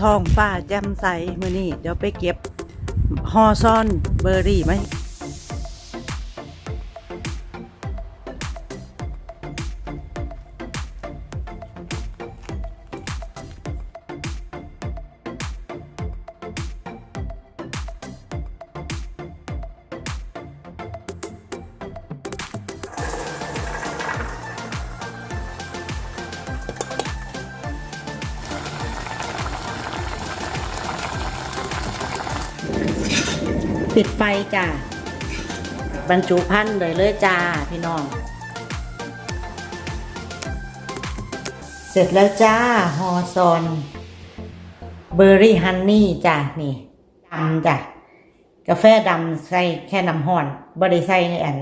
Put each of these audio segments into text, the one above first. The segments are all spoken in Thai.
ท้องฟ้าแจ่มใสมื้อนี้เดี๋ยวไปเก็บฮอซอนเบอร์รี่ไหม ปิดไฟจ้ะบรรจุพันธุ์เลยเลยจ้าพี่น้อง เสร็จแล้วจ้าฮอซอนเบอร์รี่ฮันนี่จ้ะนี่ดำจ้ะกาแฟดำใส่แค่น้ำห่อนบ่ได้ใส่อัน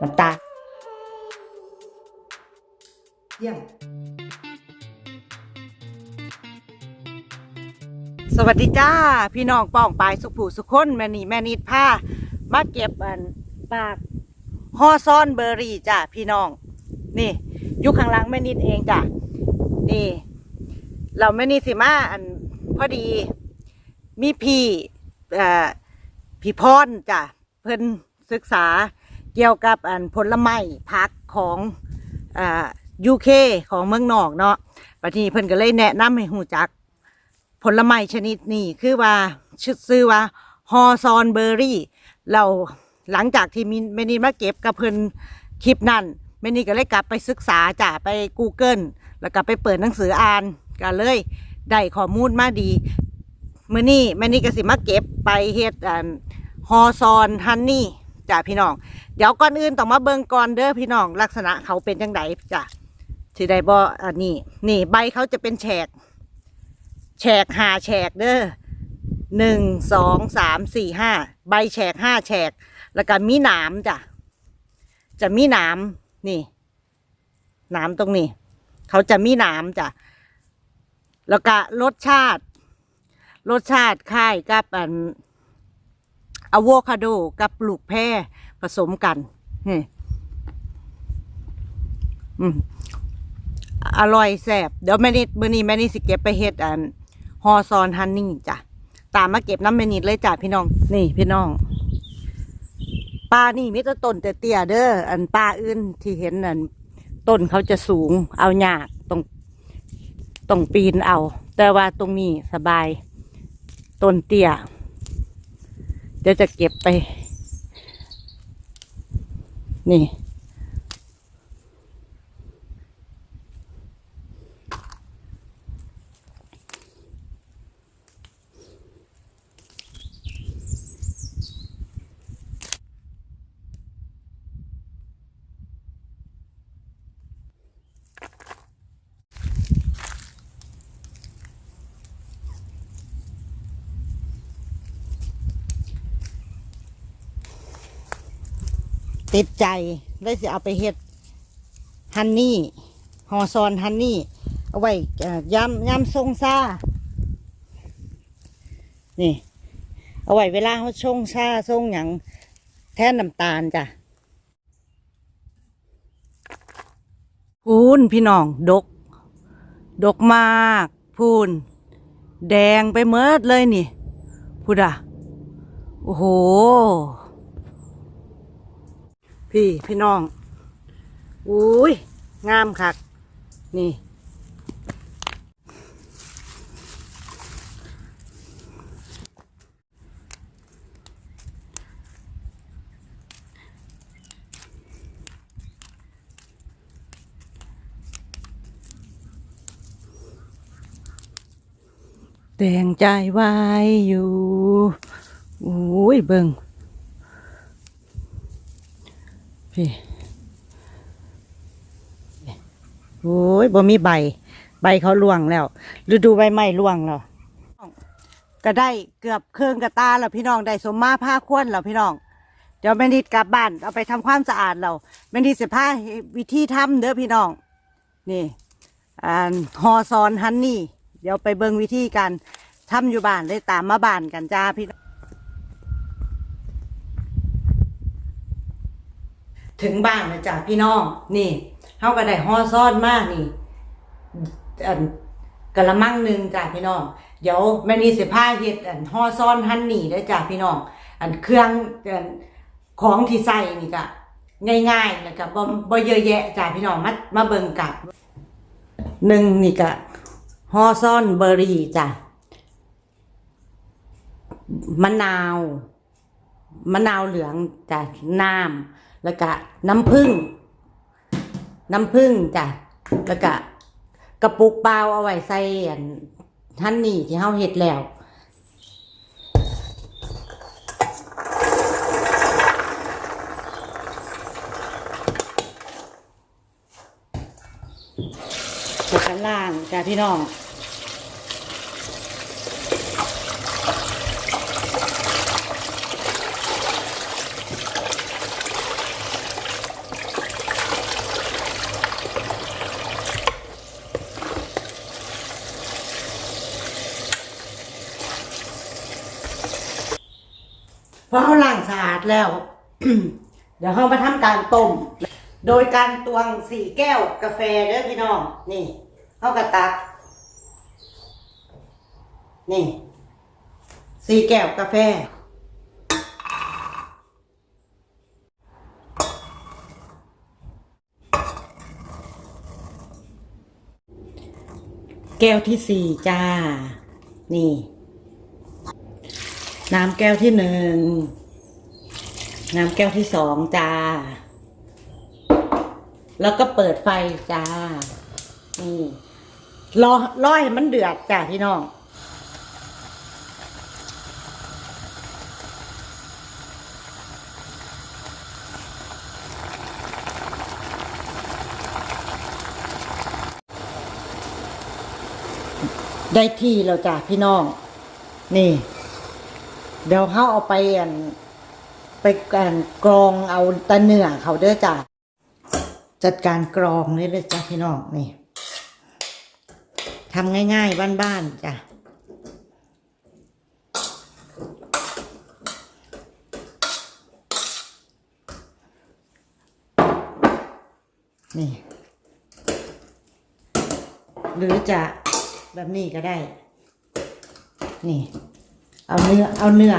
น้ำตาลเยี่ยม สวัสดีจ้า พี่น้องป้องปายสุขผู้สุขคนแม่นี่แม่นิดผ้ามาเก็บอันปากฮอซอนเบอร์รี่จ้าพี่น้อง นี่อยู่ข้างหลังแม่นิดเองจ้ะนี่ เราแม่นิดสิมาอันพอดีมีพี่เอ่อพี่พรจ้ะเพิ่นศึกษาเกี่ยวกับอันผลไม้พักของอ่ายูเคของเมืองนอกเนาะบัดนี้เพิ่นก็เลยแนะนำให้หูจัก ผลไม้ชนิดนี้คือว่าชื่อซื้อว่าฮอซอนเบอร์รี่ เราหลังจากที่มินเมนี่มาเก็บกับเพิ่นคลิปนั่นเมนี่ก็เลยกลับไปศึกษาจ้ะไป Google แล้วก็ไปเปิดหนังสืออ่านก็เลยได้ข้อมูลมาดีมื้อนี้แม่นี่ก็สิมาเก็บไปเฮ็ดฮอซอนฮันนี่จ้ะพี่น้อง เดี๋ยวก่อนอื่นต้องมาเบิ่งก่อนเด้อพี่น้องลักษณะเขาเป็นจังไดจ้ะสิได้บ่อันนี้ นี่ใบเขาจะเป็นแฉก แฉกหาแฉกเด้อหนึ่งสองสามสี่ห้าใบแฉกห้าแฉก แล้วก็มีหนามจ้ะจะมีหนามนี่หนามตรงนี้ เขาจะมีหนามจ้ะแล้วก็รสชาติ รสชาติคล้ายกับอันอะโวคาโดกับปลูกแพรผสมกันนี่อร่อยแซ่บเดี๋ยวแม่นิดมื้อนี้แม่นิดสิเก็บไปเฮ็ดอัน ฮอซอนฮันนี่จ้ะตามมาเก็บน้ำแม่นิดเลยจ้ะพี่น้อง นี่พี่น้องปลานี่มีแต่ต้นเตี้ยเด้ออันปลาอื่นที่เห็นอันต้นเขาจะสูงเอายากต้องต้องปีนเอา แต่ว่าตรงนี้สบายต้นเตี้ยเดี๋ยวจะเก็บไป นี่ ติดใจเลยสิเอาไปเฮ็ดฮันนี่ฮอซอนฮันนี่ เอาไว้เอ่อยำยำทรงซานี่ เอาไว้เวลาเขาชงชาทรงหยังแทนน้ำตาลจ้ะพูนพี่น้อง ดก ดกมาก พูน แดงไปเมิดเลยนี่พูดอะ โอ้โห พี่พี่น้องอุ้ยงามคัก นี่ แต่งใจไว้อยู่อุ้ยเบิง พี่โอ้ยบ่มีใบ ใบเขาล่วงแล้วฤดูใบไม้ล่วงแล้วก็ได้เกือบเครื่องกระตาแล้วพี่น้องได้สมมาผ้าควนแล้วพี่น้องเดี๋ยวแม่นิดกลับบ้านเอาไปทำความสะอาดเราแม่นิดสิพาวิธีทำเด้อพี่น้อง นี่อ่าฮอซอนฮันนี่ เดี๋ยวไปเบิ่งวิธีการทำอยู่บ้านเลยตามมาบ้านกันจ้าพี่ ถึงบ้านนะจ้ะพี่น้อง นี่เขาก็ได้ฮอซ่อนมากนี่อันกะละมังหนึ่งจ้ะพี่น้อง เดี๋ยวแม่นี่สิพาเฮ็ดอันห่อซ้อนฮันนี่เด้จ้ะพี่น้อง อันเครื่องอันของที่ใส่นี่ก็ง่ายๆแล้วก็บ่บ่เยอะแยะจ้ะพี่น้องมามาเบิ่งกับหนึ่งนี่ก็ห่อซ้อนเบอร์รี่จ้ะมะนาว มะนาวเหลืองจ้ะน้ำแล้วก็น้ำผึ้งน้ำผึ้งจ้ะแล้วก็กระปุกเปล่าเอาไว้ใส่ท่านนี่ที่เฮาเฮ็ดแล้วจากชั้นล่างจ้ะพี่น้อง อเขาล้างสะอาดแล้ว เดี๋ยวเขามาทำการต้ม โดยการตวงสี่แก้วกาแฟเด้อพี่น้อง นี่เขากระตัก นี่สี่แก้วกาแฟ แก้วที่สี่จ้า นี่ น้ำแก้วที่หนึ่ง น้ำแก้วที่สองจ้า แล้วก็เปิดไฟจ้า นี่รอรอให้มันเดือดจ้าพี่น้อง ได้ที่แล้วจ้าพี่น้อง นี่ เดี๋ยวเขาเอาไปอันไปกันกรองเอาตะเนื้อเขาเด้อจ้ะจัดการกรองนี่เลยจ้ะพี่น้องนี่ทำง่าย ๆ บ้านๆจ้ะนี่ หรือจะแบบนี้ก็ได้ นี่ เอาเนื้อ เอาเนื้อ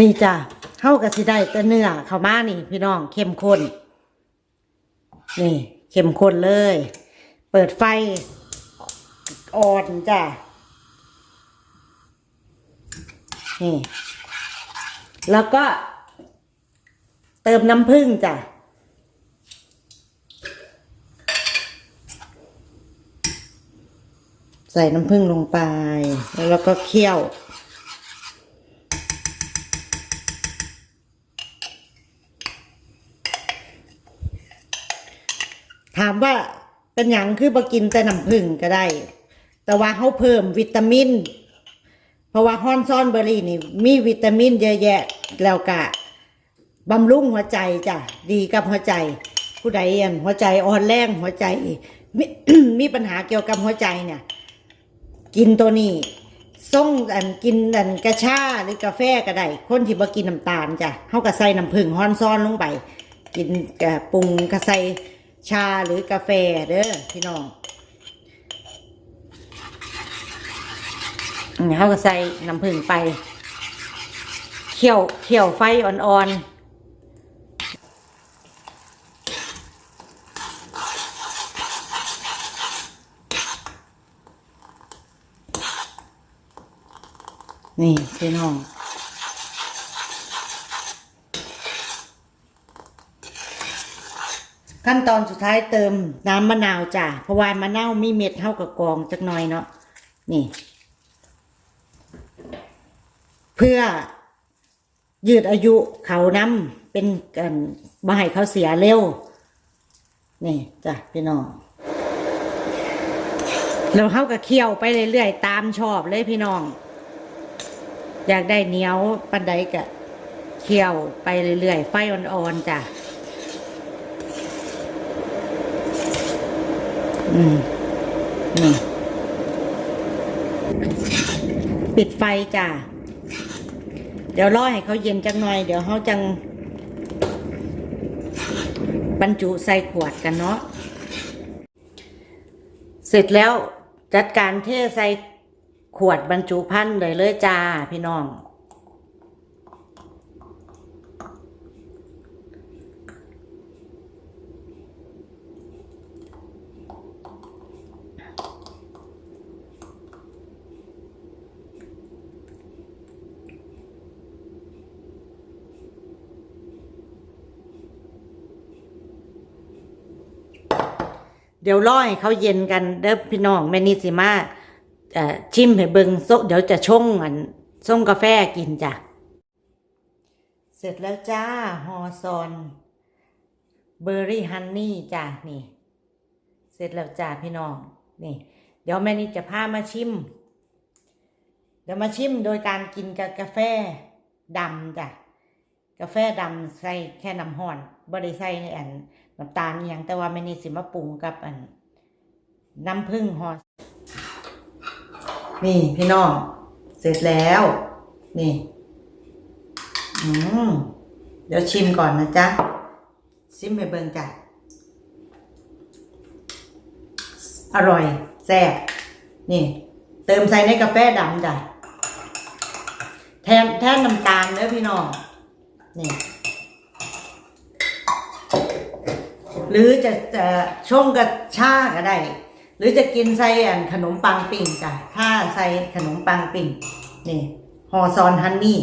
นี่จ้ะเข้ากับสิได้แต่เนื้อเข้ามานี่ พี่น้องเข้มข้น นี่เข้มข้นเลย เปิดไฟอ่อนจ้ะ นี่ แล้วก็เติมน้ำผึ้งจ้ะ ใส่น้ำผึ้งลงไป แล้วเราก็เคี่ยว ถามว่าเป็นอย่างคือบ่กินแต่น้ำผึ้งก็ได้ แต่ว่าเขาเพิ่มวิตามิน เพราะว่าฮอนซอนเบอร์รี่นี่ มีวิตามินเยอะแยะแล้วก็บำรุงหัวใจจ้ะดีกับหัวใจ ผู้ใดอันหัวใจอ่อนแรงหัวใจมมีปัญหาเกี่ยวกับหัวใจเนี่ย กินตัวนี้ส่งอันกินอันกระชาหรือกาแฟก็ได้คนที่บ่กินน้ำตาลจ้ะเฮาก็ใส่น้ำผึ้งฮ้อนซ้อนลงไป กินกะปรุงก็ใส่ชาหรือกาแฟเด้อพี่น้องอันนี้เฮาก็ใส่น้ำผึ้งไป เคี่ยวเคี่ยวไฟอ่อนๆ นี่พี่น้องขั้นตอนสุดท้ายเติมน้ำมะนาวจ้ะเพราะว่ามะนาวมีเม็ดเท่ากับกองจักหน่อยเนาะนี่ เพื่อยืดอายุเขาน้ำเป็นกันบ่ให้เขาเสียเร็ว นี่จ้ะพี่น้องแล้วเขาก็เคี่ยวไปเรื่อยๆตามชอบเลยพี่น้อง อยากได้เหนียวปันใดกะเคี่ยวไปเรื่อยๆ ไฟอ่อนๆจ้ะ อืม นี่ ปิดไฟจ้ะ เดี๋ยวรอให้เขาเย็นจังหน่อย เดี๋ยวเขาจัง บรรจุใส่ขวดกันเนาะ เสร็จแล้วจัดการเทใส่ ขวดบรรจุพันธุ์เลยเลยจ้าพี่น้อง เดี๋ยวรอให้เขาเย็นกันเด้อพี่น้องแม่นิสิมา ชิมให้เบิงโซเดี๋ยวจะชงอันส่งกาแฟกินจ้ะ เสร็จแล้วจ้า ฮอซอน เบอร์รี่ฮันนี่จ้ะ นี่ เสร็จแล้วจ้าพี่น้อง นี่ เดี๋ยวแม่นิดจะพามาชิม เดี๋ยวมาชิมโดยการกินกับกาแฟดำจ้ะ กาแฟดำใส่แค่น้ำห้อนบ่ได้ใส่อันน้ำตาลอย่างแต่ว่าแม่นี่สิมาปรุงกับอันน้ำผึ้งฮอ นี่พี่น้อง เสร็จแล้ว นี่อืมเดี๋ยวชิมก่อนนะจ๊ะ ชิมไปเบิ่งจ้ะ อร่อยแซ่บนี่ เติมใส่ในกาแฟดำจ้ะ แทนแทนน้ำตาลเด้อพี่น้อง นี่ หรือจะจะชงกับชาก็ได้ รือจะกินใส่อันขนมปังปิ่งจ้ะถ้าใส่ขนมปังปิ่งนี่ฮอซอนฮันนี่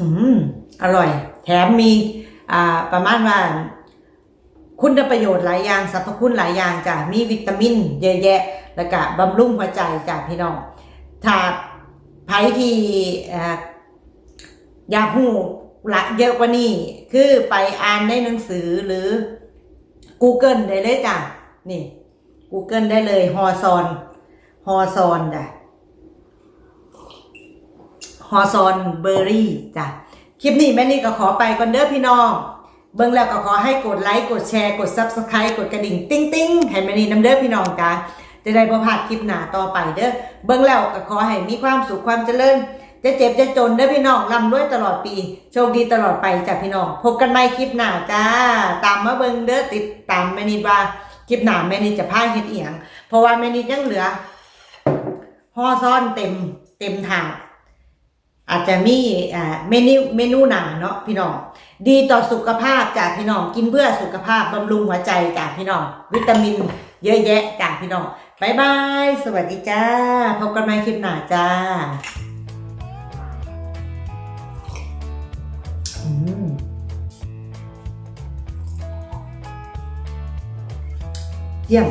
อืมอร่อย แถมมีอ่าประมาณว่าคุณประโยชน์หลายอย่างสรรพคุณหลายอย่างจ้ะมีวิตามิน เยอะแยะ แล้วก็บำรุงหัวใจจ้ะพี่น้องถ้า ไผที่อยากหูหละเยอะกว่านี้ คือไปอ่านในหนังสือหรือ Google ได้เลยจ้ะ นี่ Google ได้เลย ฮอซอน ฮอซอนจ้ะ ฮอซอนเบอร์รี่จ้ะ คลิปนี้แม่นี่ก็ขอไปก่อนเด้อพี่น้อง เบิ่งแล้วก็ขอให้กดไลค์ กดแชร์ กด Subscribe กดกระดิ่ง ติ้งติ้งให้แม่นี่น้ำเด้อพี่น้องจ้า จะได้บ่พลาดคลิปหน้าต่อไปเด้อเบิ่งแล้วก็ขอให้มีความสุขความเจริญ จะเจ็บจะจนเด้อพี่น้องร่ำรวยตลอดปี โชคดีตลอดไปจ้ะพี่น้อง พบกันใหม่คลิปหน้าจ้า ตามมาเบิ่งเด้อติดตามแม่นี่ว่าคลิปหน้าแม่นี่จะพาเฮ็ดอียง เพราะว่าแม่นี่ยังเหลือห่อซ่อนเต็มเต็มถาดอาจจะมีอ่าเมนูเมนูหนาเนาะพี่น้อง ดีต่อสุขภาพจากพี่น้อง กินเพื่อสุขภาพบำรุงหัวใจจากพี่น้อง วิตามินเยอะแยะจากพี่น้อง บายบาย สวัสดีจ้า พบกันใหม่คลิปหน้าจ้าเยี่ยม